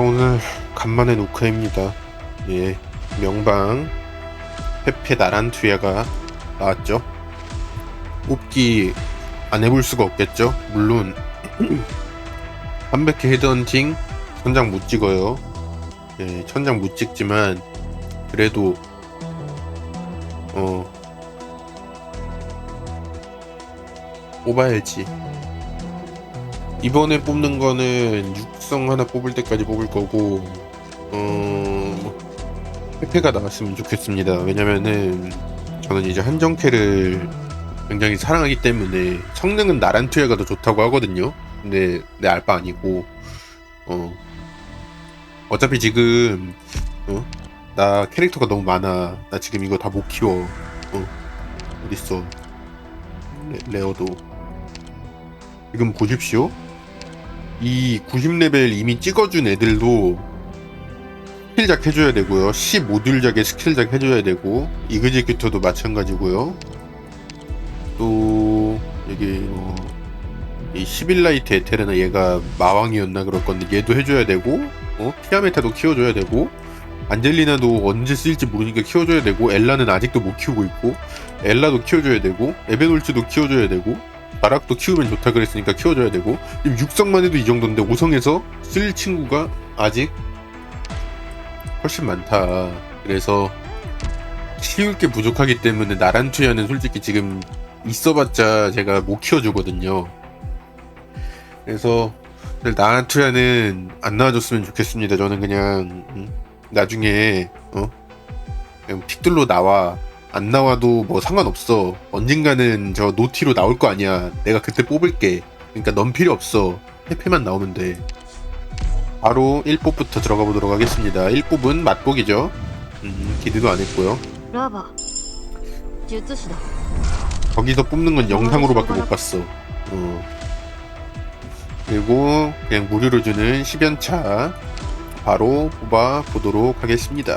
오늘 간만에 노크입니다. 예, 명방 페페 나란투야가 나왔죠. 뽑기 안 해볼 수가 없겠죠. 물론 300회 헤드헌팅 천장 못 찍어요. 예, 천장 못 찍지만 그래도 어 뽑아야지. 이번에 뽑는 거는 육성 하나 뽑을 때까지 뽑을 거고 어 페페가 나왔으면 좋겠습니다. 왜냐면은 저는 이제 한정캐를 굉장히 사랑하기 때문에 성능은 나란투야가 더 좋다고 하거든요. 근데 내 알바 아니고 어 어차피 지금 어? 나 캐릭터가 너무 많아. 나 지금 이거 다 못 키워. 어 어딨어? 레, 레어도 지금 보십시오. 이 90레벨 이미 찍어준 애들도 스킬작 해줘야 되고요. 15딜작에 스킬작 해줘야 되고 이그제큐터도 마찬가지고요. 또 여기 뭐, 이 11라이트 에테르나 얘가 마왕이었나 그럴 건데 얘도 해줘야 되고 어? 피아메타도 키워줘야 되고 안젤리나도 언제 쓰일지 모르니까 키워줘야 되고 엘라는 아직도 못 키우고 있고 엘라도 키워줘야 되고 에베놀츠도 키워줘야 되고 바락도 키우면 좋다 그랬으니까 키워줘야 되고. 지금 육성만 해도 이 정도인데 5성에서 쓸 친구가 아직 훨씬 많다. 그래서 키울 게 부족하기 때문에 나란투야는 솔직히 지금 있어봤자 제가 못 키워주거든요. 그래서 나란투야는 안 나와줬으면 좋겠습니다. 저는 그냥 음, 나중에 어? 그냥 픽들로 나와 안 나와도 뭐 상관없어. 언젠가는 저 노티로 나올 거 아니야. 내가 그때 뽑을게. 그러니까 넌 필요 없어. 해패만 나오면 돼. 바로 1뽑부터 들어가 보도록 하겠습니다. 1뽑은 맛보기죠. 음, 기대도 안 했고요. 라바. 유츠시다. 거기서 뽑는 건 영상으로밖에 못 봤어. 어. 그리고 그냥 무료로 주는 10연차 바로 뽑아 보도록 하겠습니다.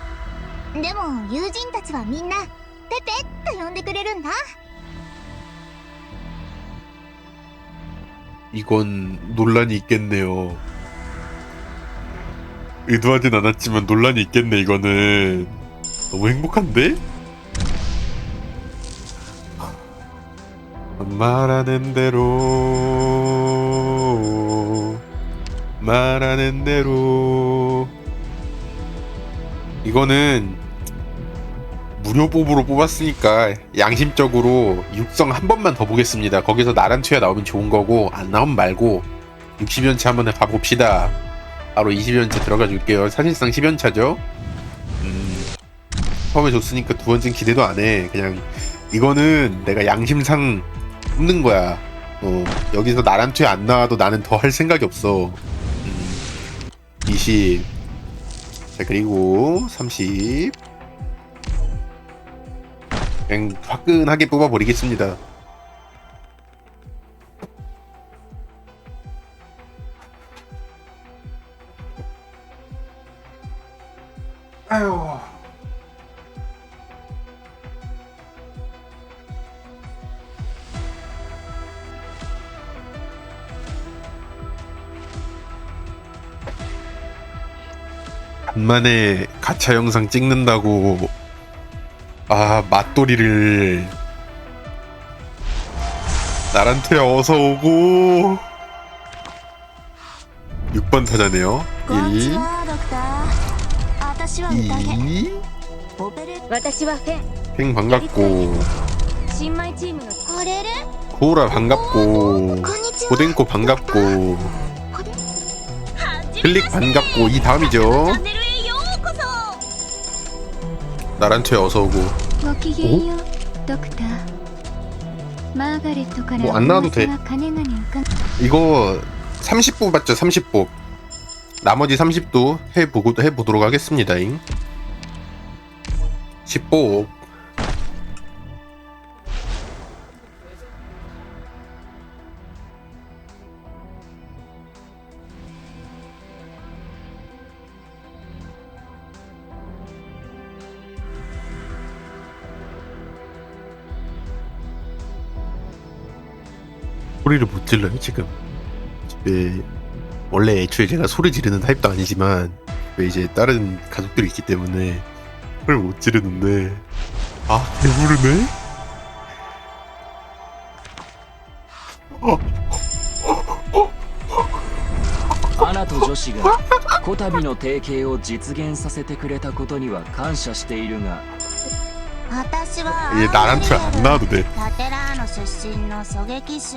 でも友人たちはみんなペペと呼んでくれるんだ 이건 논란이 있겠네요. 의도하진 않았지만 논란이 있겠네, 이거는. 너무 행복한데? 말하는 대로, 말하는 대로. 이거는 무료 뽑으로 뽑았으니까 양심적으로 육성 한 번만 더 보겠습니다. 거기서 나란 투야 나오면 좋은 거고 안 나오면 말고 60연차 한번 가봅시다. 바로 20연차 들어가 줄게요. 사실상 10연차죠. 음, 처음에 줬으니까 두 번째는 기대도 안 해. 그냥 이거는 내가 양심상 뽑는 거야. 어, 여기서 나란 투야 안 나와도 나는 더 할 생각이 없어. 음, 20. 자, 그리고 30. 그냥 화끈하게 뽑아버리겠습니다. 아유. 간만에 가차 영상 찍는다고 아 맛돌이를. 나한테 어서 오고. 6번 타자네요. 1 2 팽 반갑고. 고우라 반갑고. 고덴코 반갑고. 클릭 반갑고. 이 다음이죠. 나란테 어서 오고. ごきげんようドクターマーガレットからもうあんなのでお噂がかねがね伺 이거 30보 봤죠 30보 나머지 30도 해보고 해보도록 하겠습니다. 10보. 소리를 못 질러요 지금. 집에 원래 애초에 제가 소리 지르는 타입도 아니지만 왜 이제 다른 가족들이 있기 때문에 소리를 못 지르는데 아 배부르네? 어, アナと女子がこたびの提携を実現させてくれたことには感謝しているが私は 얘 나한테 안 나와도 돼. タテラーノ出身の狙撃手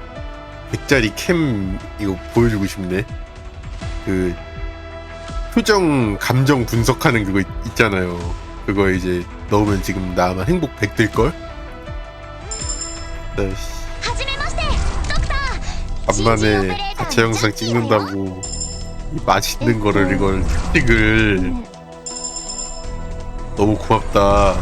100짜리 캠 이거 보여주고 싶네. 그 표정 감정 분석하는 그거 있, 잖아요. 그거 이제 넣으면 지금 나만 행복 100 될 걸. 네. 간만에 자체 영상 찍는다고 이 맛있는 거를 이걸 특식을. 너무 고맙다.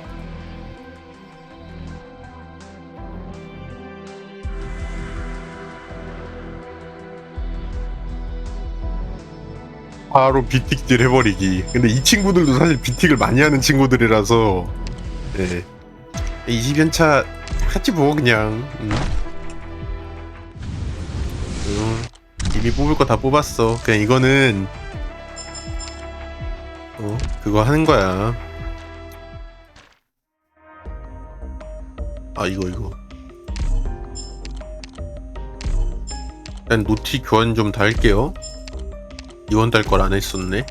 바로 비틱질 해버리기. 근데 이 친구들도 사실 비틱을 많이 하는 친구들이라서, 네. 20연차 하지 뭐 그냥. 음. 음, 이미 뽑을 거 다 뽑았어. 그냥 이거는 어? 그거 하는 거야. 아 이거 이거. 일단 노티 교환 좀다 할게요 이번 달 걸 안 했었네.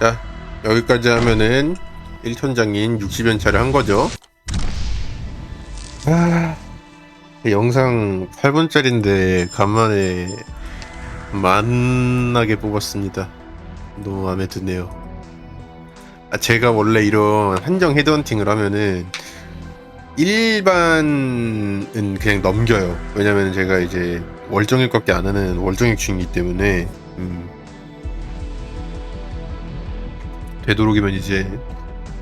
자 여기까지 하면은 1천장인 60연차를 한 거죠. 아, 영상 8분짜리인데 간만에 만나게 뽑았습니다. 너무 마음에 드네요. 아, 제가 원래 이런 한정 헤드헌팅을 하면은 일반은 그냥 넘겨요 왜냐면 제가 이제 월정액밖에 안 하는 월정액충이기 때문에 음, 되도록이면 이제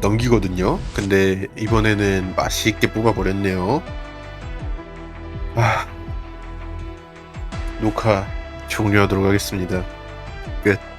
넘기거든요. 근데 이번에는 맛있게 뽑아버렸네요. 아, 녹화 종료하도록 하겠습니다. 끝.